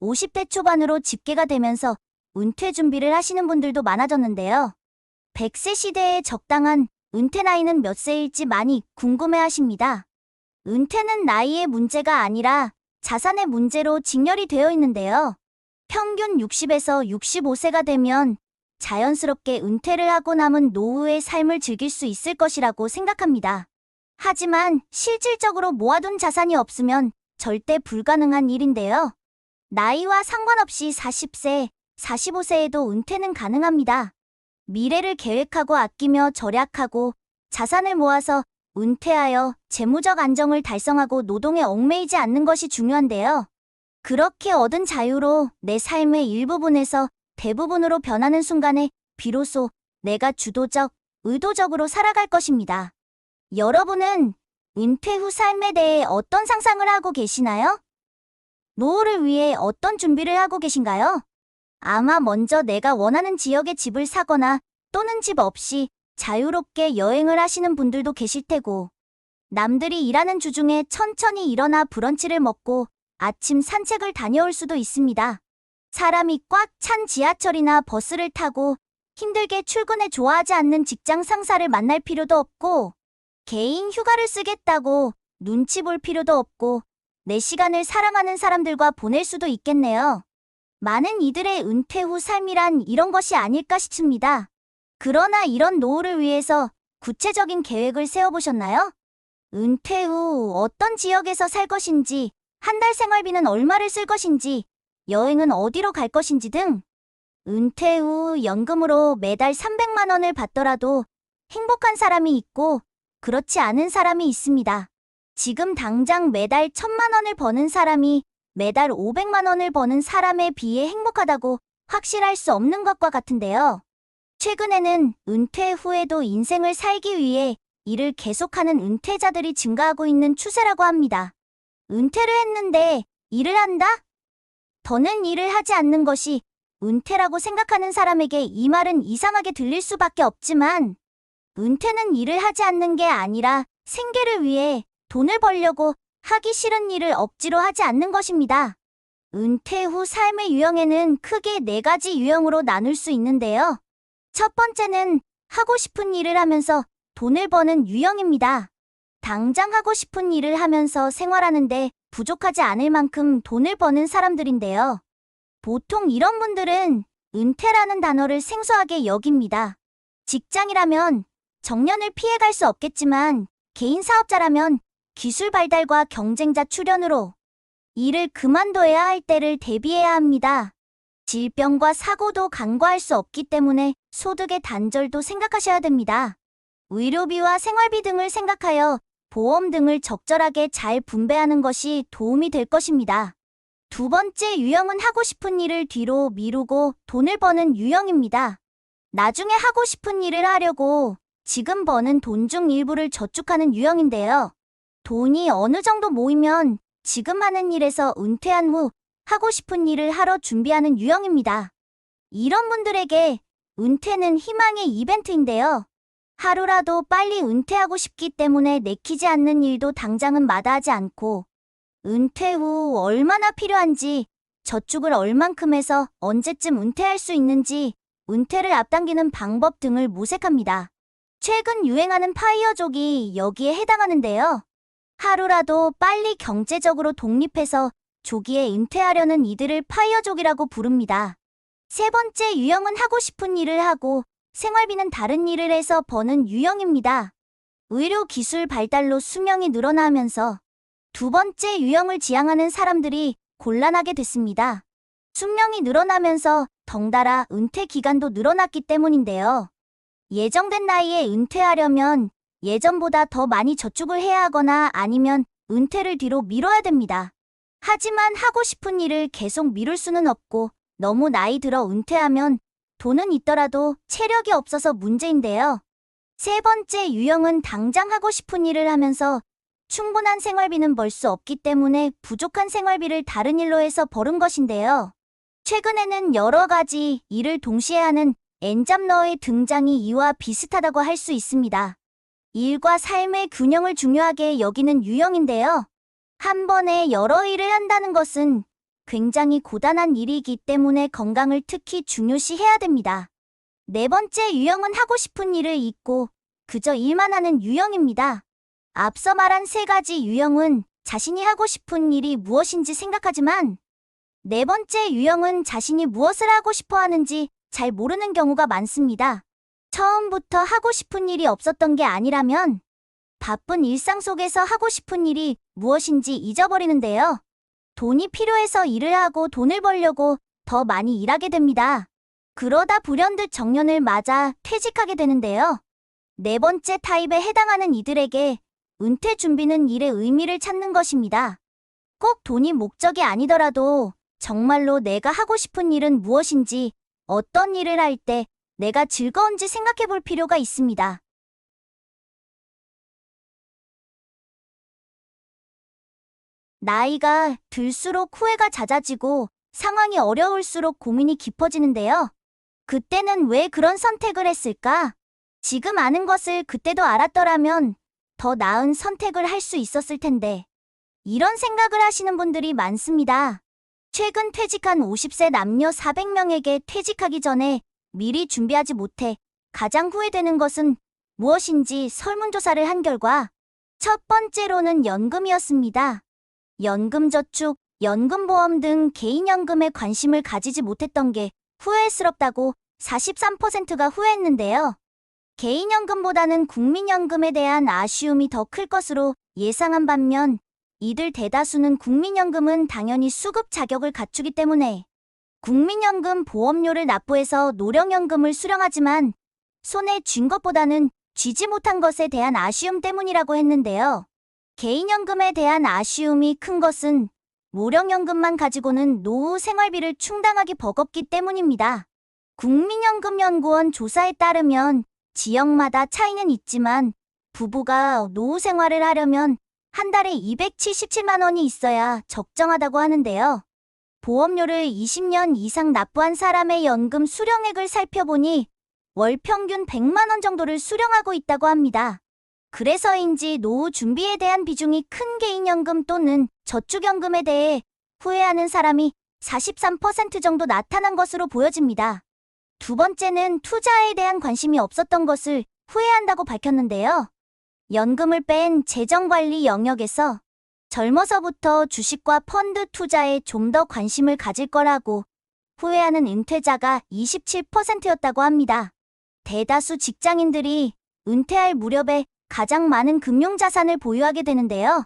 50대 초반으로 집계가 되면서 은퇴 준비를 하시는 분들도 많아졌는데요. 100세 시대에 적당한 은퇴 나이는 몇 세일지 많이 궁금해 하십니다. 은퇴는 나이의 문제가 아니라 자산의 문제로 직렬이 되어 있는데요. 평균 60에서 65세가 되면 자연스럽게 은퇴를 하고 남은 노후의 삶을 즐길 수 있을 것이라고 생각합니다. 하지만 실질적으로 모아둔 자산이 없으면 절대 불가능한 일인데요. 나이와 상관없이 40세, 45세에도 은퇴는 가능합니다. 미래를 계획하고 아끼며 절약하고 자산을 모아서 은퇴하여 재무적 안정을 달성하고 노동에 얽매이지 않는 것이 중요한데요. 그렇게 얻은 자유로 내 삶의 일부분에서 대부분으로 변하는 순간에 비로소 내가 주도적, 의도적으로 살아갈 것입니다. 여러분은 은퇴 후 삶에 대해 어떤 상상을 하고 계시나요? 노후를 위해 어떤 준비를 하고 계신가요? 아마 먼저 내가 원하는 지역에 집을 사거나 또는 집 없이 자유롭게 여행을 하시는 분들도 계실 테고, 남들이 일하는 주중에 천천히 일어나 브런치를 먹고 아침 산책을 다녀올 수도 있습니다. 사람이 꽉 찬 지하철이나 버스를 타고 힘들게 출근에 좋아하지 않는 직장 상사를 만날 필요도 없고, 개인 휴가를 쓰겠다고 눈치 볼 필요도 없고, 내 시간을 사랑하는 사람들과 보낼 수도 있겠네요. 많은 이들의 은퇴 후 삶이란 이런 것이 아닐까 싶습니다. 그러나 이런 노후를 위해서 구체적인 계획을 세워보셨나요? 은퇴 후 어떤 지역에서 살 것인지, 한 달 생활비는 얼마를 쓸 것인지, 여행은 어디로 갈 것인지 등 은퇴 후 연금으로 매달 300만 원을 받더라도 행복한 사람이 있고 그렇지 않은 사람이 있습니다. 지금 당장 매달 1000만 원을 버는 사람이 매달 500만 원을 버는 사람에 비해 행복하다고 확실할 수 없는 것과 같은데요. 최근에는 은퇴 후에도 인생을 살기 위해 일을 계속하는 은퇴자들이 증가하고 있는 추세라고 합니다. 은퇴를 했는데 일을 한다? 더는 일을 하지 않는 것이 은퇴라고 생각하는 사람에게 이 말은 이상하게 들릴 수밖에 없지만 은퇴는 일을 하지 않는 게 아니라 생계를 위해 돈을 벌려고 하기 싫은 일을 억지로 하지 않는 것입니다. 은퇴 후 삶의 유형에는 크게 네 가지 유형으로 나눌 수 있는데요. 첫 번째는 하고 싶은 일을 하면서 돈을 버는 유형입니다. 당장 하고 싶은 일을 하면서 생활하는데 부족하지 않을 만큼 돈을 버는 사람들인데요. 보통 이런 분들은 은퇴라는 단어를 생소하게 여깁니다. 직장이라면 정년을 피해갈 수 없겠지만 개인 사업자라면 기술 발달과 경쟁자 출현으로 일을 그만둬야 할 때를 대비해야 합니다. 질병과 사고도 간과할 수 없기 때문에 소득의 단절도 생각하셔야 됩니다. 의료비와 생활비 등을 생각하여 보험 등을 적절하게 잘 분배하는 것이 도움이 될 것입니다. 두 번째 유형은 하고 싶은 일을 뒤로 미루고 돈을 버는 유형입니다. 나중에 하고 싶은 일을 하려고 지금 버는 돈 중 일부를 저축하는 유형인데요. 돈이 어느 정도 모이면 지금 하는 일에서 은퇴한 후 하고 싶은 일을 하러 준비하는 유형입니다. 이런 분들에게 은퇴는 희망의 이벤트인데요. 하루라도 빨리 은퇴하고 싶기 때문에 내키지 않는 일도 당장은 마다하지 않고 은퇴 후 얼마나 필요한지 저축을 얼만큼 해서 언제쯤 은퇴할 수 있는지 은퇴를 앞당기는 방법 등을 모색합니다. 최근 유행하는 파이어족이 여기에 해당하는데요. 하루라도 빨리 경제적으로 독립해서 조기에 은퇴하려는 이들을 파이어족이라고 부릅니다. 세 번째 유형은 하고 싶은 일을 하고 생활비는 다른 일을 해서 버는 유형입니다. 의료 기술 발달로 수명이 늘어나면서 두 번째 유형을 지향하는 사람들이 곤란하게 됐습니다. 수명이 늘어나면서 덩달아 은퇴 기간도 늘어났기 때문인데요. 예정된 나이에 은퇴하려면 예전보다 더 많이 저축을 해야 하거나 아니면 은퇴를 뒤로 미뤄야 됩니다. 하지만 하고 싶은 일을 계속 미룰 수는 없고 너무 나이 들어 은퇴하면 돈은 있더라도 체력이 없어서 문제인데요. 세 번째 유형은 당장 하고 싶은 일을 하면서 충분한 생활비는 벌 수 없기 때문에 부족한 생활비를 다른 일로 해서 버는 것인데요. 최근에는 여러 가지 일을 동시에 하는 엔잡러의 등장이 이와 비슷하다고 할 수 있습니다. 일과 삶의 균형을 중요하게 여기는 유형인데요. 한 번에 여러 일을 한다는 것은 굉장히 고단한 일이기 때문에 건강을 특히 중요시해야 됩니다. 네 번째 유형은 하고 싶은 일을 잊고 그저 일만 하는 유형입니다. 앞서 말한 세 가지 유형은 자신이 하고 싶은 일이 무엇인지 생각하지만 네 번째 유형은 자신이 무엇을 하고 싶어 하는지 잘 모르는 경우가 많습니다. 처음부터 하고 싶은 일이 없었던 게 아니라면 바쁜 일상 속에서 하고 싶은 일이 무엇인지 잊어버리는데요. 돈이 필요해서 일을 하고 돈을 벌려고 더 많이 일하게 됩니다. 그러다 불현듯 정년을 맞아 퇴직하게 되는데요. 네 번째 타입에 해당하는 이들에게 은퇴 준비는 일의 의미를 찾는 것입니다. 꼭 돈이 목적이 아니더라도 정말로 내가 하고 싶은 일은 무엇인지 어떤 일을 할 때 내가 즐거운지 생각해 볼 필요가 있습니다. 나이가 들수록 후회가 잦아지고 상황이 어려울수록 고민이 깊어지는데요. 그때는 왜 그런 선택을 했을까? 지금 아는 것을 그때도 알았더라면 더 나은 선택을 할 수 있었을 텐데. 이런 생각을 하시는 분들이 많습니다. 최근 퇴직한 50세 남녀 400명에게 퇴직하기 전에 미리 준비하지 못해 가장 후회되는 것은 무엇인지 설문조사를 한 결과 첫 번째로는 연금이었습니다. 연금저축, 연금보험 등 개인연금에 관심을 가지지 못했던 게 후회스럽다고 43%가 후회했는데요. 개인연금보다는 국민연금에 대한 아쉬움이 더 클 것으로 예상한 반면 이들 대다수는 국민연금은 당연히 수급 자격을 갖추기 때문에 국민연금 보험료를 납부해서 노령연금을 수령하지만 손에 쥔 것보다는 쥐지 못한 것에 대한 아쉬움 때문이라고 했는데요. 개인연금에 대한 아쉬움이 큰 것은 무령연금만 가지고는 노후 생활비를 충당하기 버겁기 때문입니다. 국민연금연구원 조사에 따르면 지역마다 차이는 있지만 부부가 노후 생활을 하려면 한 달에 277만 원이 있어야 적정하다고 하는데요. 보험료를 20년 이상 납부한 사람의 연금 수령액을 살펴보니 월 평균 100만 원 정도를 수령하고 있다고 합니다. 그래서인지 노후 준비에 대한 비중이 큰 개인연금 또는 저축연금에 대해 후회하는 사람이 43% 정도 나타난 것으로 보여집니다. 두 번째는 투자에 대한 관심이 없었던 것을 후회한다고 밝혔는데요. 연금을 뺀 재정관리 영역에서 젊어서부터 주식과 펀드 투자에 좀 더 관심을 가질 거라고 후회하는 은퇴자가 27%였다고 합니다. 대다수 직장인들이 은퇴할 무렵에 가장 많은 금융자산을 보유하게 되는데요.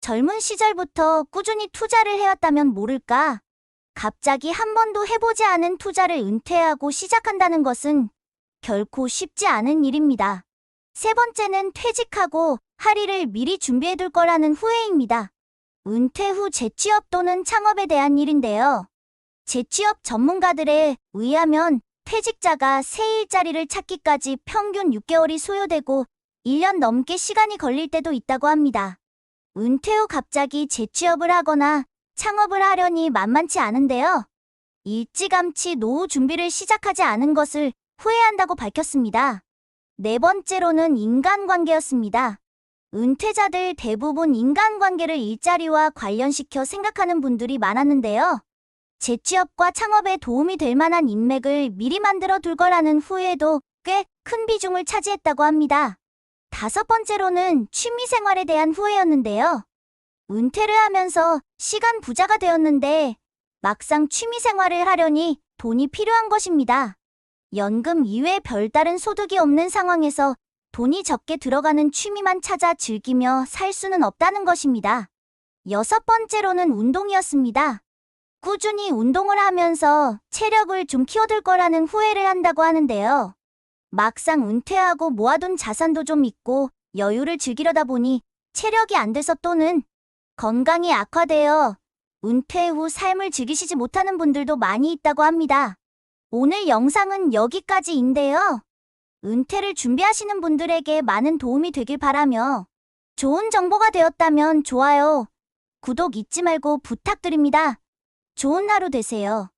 젊은 시절부터 꾸준히 투자를 해왔다면 모를까. 갑자기 한 번도 해보지 않은 투자를 은퇴하고 시작한다는 것은 결코 쉽지 않은 일입니다. 세 번째는 퇴직하고 할 일을 미리 준비해둘 거라는 후회입니다. 은퇴 후 재취업 또는 창업에 대한 일인데요. 재취업 전문가들에 의하면 퇴직자가 새 일자리를 찾기까지 평균 6개월이 소요되고 1년 넘게 시간이 걸릴 때도 있다고 합니다. 은퇴 후 갑자기 재취업을 하거나 창업을 하려니 만만치 않은데요. 일찌감치 노후 준비를 시작하지 않은 것을 후회한다고 밝혔습니다. 네 번째로는 인간관계였습니다. 은퇴자들 대부분 인간관계를 일자리와 관련시켜 생각하는 분들이 많았는데요. 재취업과 창업에 도움이 될 만한 인맥을 미리 만들어 둘 거라는 후회도 꽤 큰 비중을 차지했다고 합니다. 다섯 번째로는 취미 생활에 대한 후회였는데요. 은퇴를 하면서 시간 부자가 되었는데 막상 취미 생활을 하려니 돈이 필요한 것입니다. 연금 이외 별다른 소득이 없는 상황에서 돈이 적게 들어가는 취미만 찾아 즐기며 살 수는 없다는 것입니다. 여섯 번째로는 운동이었습니다. 꾸준히 운동을 하면서 체력을 좀 키워둘 거라는 후회를 한다고 하는데요. 막상 은퇴하고 모아둔 자산도 좀 있고 여유를 즐기려다 보니 체력이 안 돼서 또는 건강이 악화되어 은퇴 후 삶을 즐기시지 못하는 분들도 많이 있다고 합니다. 오늘 영상은 여기까지인데요. 은퇴를 준비하시는 분들에게 많은 도움이 되길 바라며 좋은 정보가 되었다면 좋아요, 구독 잊지 말고 부탁드립니다. 좋은 하루 되세요.